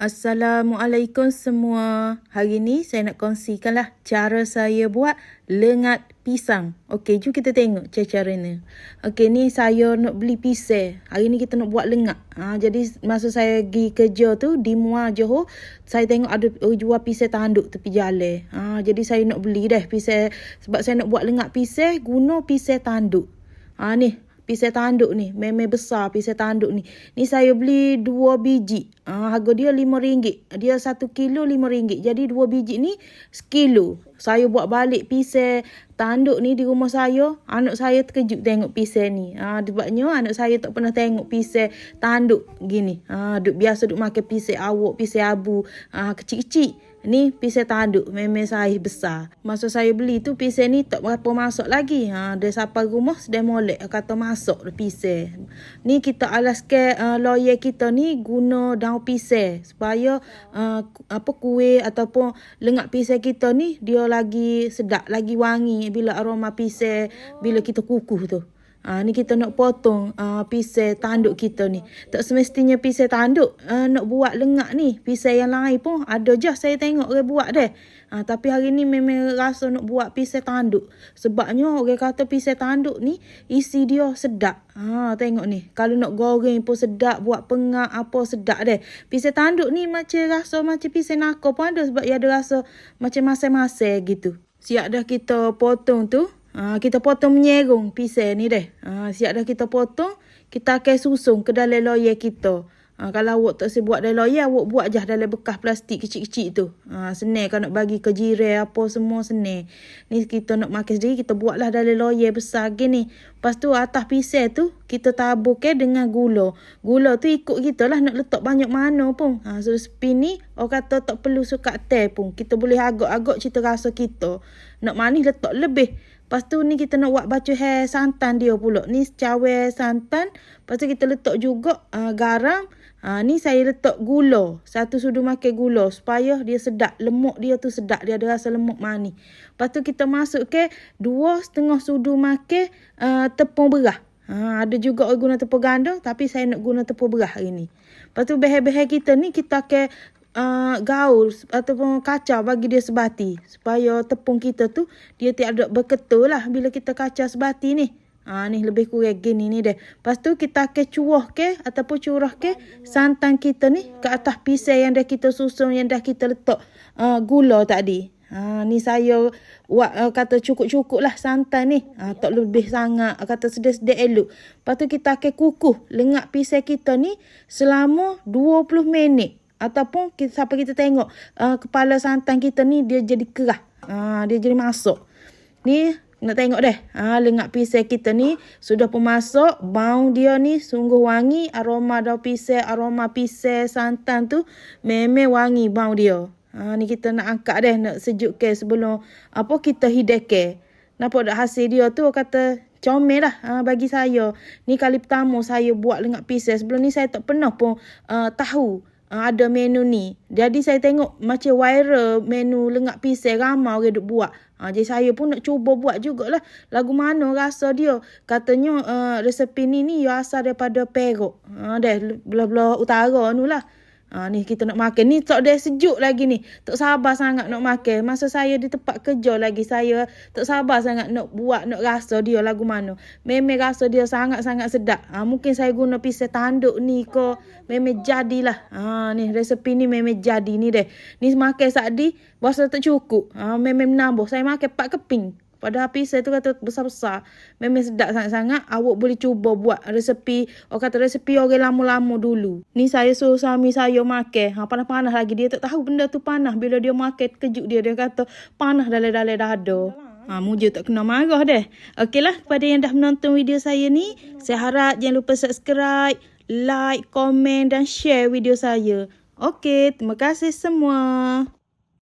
Assalamualaikum semua. Hari ni saya nak kongsikanlah cara saya buat lengat pisang. Okey, jom kita tengok cara-cara ni. Okey, ni saya nak beli pisang. Hari ni kita nak buat lengat. Ha, jadi masa saya pergi kerja tu di Muar Johor, saya tengok ada jual pisang tanduk tepi jalan. Ha, jadi saya nak beli dah pisang sebab saya nak buat lengat pisang guna pisang tanduk. Ha ni, pisang tanduk ni. Memang besar pisang tanduk ni. Ni saya beli dua biji. Ha, harga dia lima ringgit. Dia satu kilo lima ringgit. Jadi dua biji ni sekilo. Saya buat balik pisang tanduk ni di rumah saya. Anak saya terkejut tengok pisang ni. Ha, sebabnya anak saya tak pernah tengok pisang tanduk gini. Ha, duk, biasa duk makan pisang awak, pisang abu. Ha, kecil-kecil. Ni pisang tanduk memang saiz besar. Masa saya beli tu pisang ni tak berapa masuk lagi. Ha, dia sampai rumah sedang molek kata masuk pisang. Ni kita alaskan uh, loyer kita ni guna daun pisang supaya uh, apa kuih ataupun lengat pisang kita ni dia lagi sedap, lagi wangi bila aroma pisang bila kita kukuh tu. Ha, ni kita nak potong uh, pisang tanduk kita ni. Tak semestinya pisang tanduk uh, nak buat lengak ni. Pisang yang lain pun ada je saya tengok orang buat deh. Ha, tapi hari ni memang rasa nak buat pisang tanduk. Sebabnya orang kata pisang tanduk ni isi dia sedap. Ha, tengok ni. Kalau nak goreng pun sedap. Buat pengak apa sedap deh. Pisang tanduk ni macam rasa macam pisang nako pun ada. Sebab dia ada rasa macam masing-masing gitu. Siap dah kita potong tu. Ha, kita potong menyerung pisang ni deh. Ha, siap dah kita potong, kita akan susung ke dalam loyer kita. Ha, kalau awak tak sempat buat dalam loyer, awak buat je dalam bekas plastik kecil-kecil tu. Ha, senang kalau nak bagi ke jiran apa semua senang. Ni kita nak makan sendiri, kita buatlah dalam loyer besar gini. Lepas tu atas pisang tu, kita tabur ke dengan gula. Gula tu ikut kita lah nak letak banyak mana pun. Ha, so spin ni, orang kata tak perlu suka teh pun. Kita boleh agak-agak cita rasa kita. Nak manis letak lebih. Lepas tu ni kita nak buat baju hair santan dia pula. Ni cawe santan. Lepas tu kita letak juga uh, garam. Ha, ni saya letak gula. Satu sudu makan gula. Supaya dia sedap. Lemuk dia tu sedap. Dia ada rasa lemuk manis. Lepas tu kita masuk ke dua setengah sudu makan uh, tepung berah. Ha, ada juga orang guna tepung ganda. Tapi saya nak guna tepung berah hari ni. Lepas tu behel-behel kita ni kita akan uh, gaul ataupun kacau bagi dia sebati supaya tepung kita tu dia tidak berketul lah bila kita kacau sebati ni. Ha, ni lebih kurang gini ni deh. Lepas tu kita akan cuah ke ataupun curah ke santan kita ni ke atas pisang yang dah kita susun yang dah kita letak uh, gula tadi. Ha, ni saya buat uh, kata cukup-cukup lah santan ni. Ha, tak lebih sangat. Kata sedih-sedih elok. Lepas tu kita akan kukuh lengat pisang kita ni selama 20 minit ataupun kita, sampai kita tengok uh, kepala santan kita ni dia jadi kerah. Uh, dia jadi masuk. Ni nak tengok deh. Ha, lengat pisang kita ni sudah pun masuk. Bau dia ni sungguh wangi. Aroma daun pisang, aroma pisang santan tu memang wangi bau dia. Ha, ni kita nak angkat deh. Nak sejuk ke sebelum apa kita hidek ke. Nampak dah hasil dia tu kata comel lah ha, bagi saya. Ni kali pertama saya buat lengat pisang. Sebelum ni saya tak pernah pun uh, tahu uh, ada menu ni. Jadi saya tengok macam viral menu lengat pisang ramai orang duk buat. Ha, jadi saya pun nak cuba buat jugalah. Lagu mana rasa dia. Katanya uh, resepi ni ni asal daripada Perak. Ha, dah belah-belah utara ni lah. Ha, ni kita nak makan. Ni tak ada sejuk lagi ni. Tak sabar sangat nak makan. Masa saya di tempat kerja lagi, saya tak sabar sangat nak buat, nak rasa dia lagu mana. Memang rasa dia sangat-sangat sedap. Ha, mungkin saya guna pisau tanduk ni ke. Memang jadilah. Ha, ni resepi ni memang jadi ni deh. Ni makan sadi, rasa tak cukup. Ha, memang menambah. Saya makan 4 keping. Pada api saya tu kata besar-besar. Memang sedap sangat-sangat. Awak boleh cuba buat resepi. Orang kata resepi orang lama-lama dulu. Ni saya suruh suami saya makan. Ha, panas-panas lagi. Dia tak tahu benda tu panas. Bila dia makan kejut dia. Dia kata panas dalam-dalam dada. Ha, muja tak kena marah deh. Okeylah kepada yang dah menonton video saya ni. Saya harap jangan lupa subscribe, like, komen dan share video saya. Okey, terima kasih semua.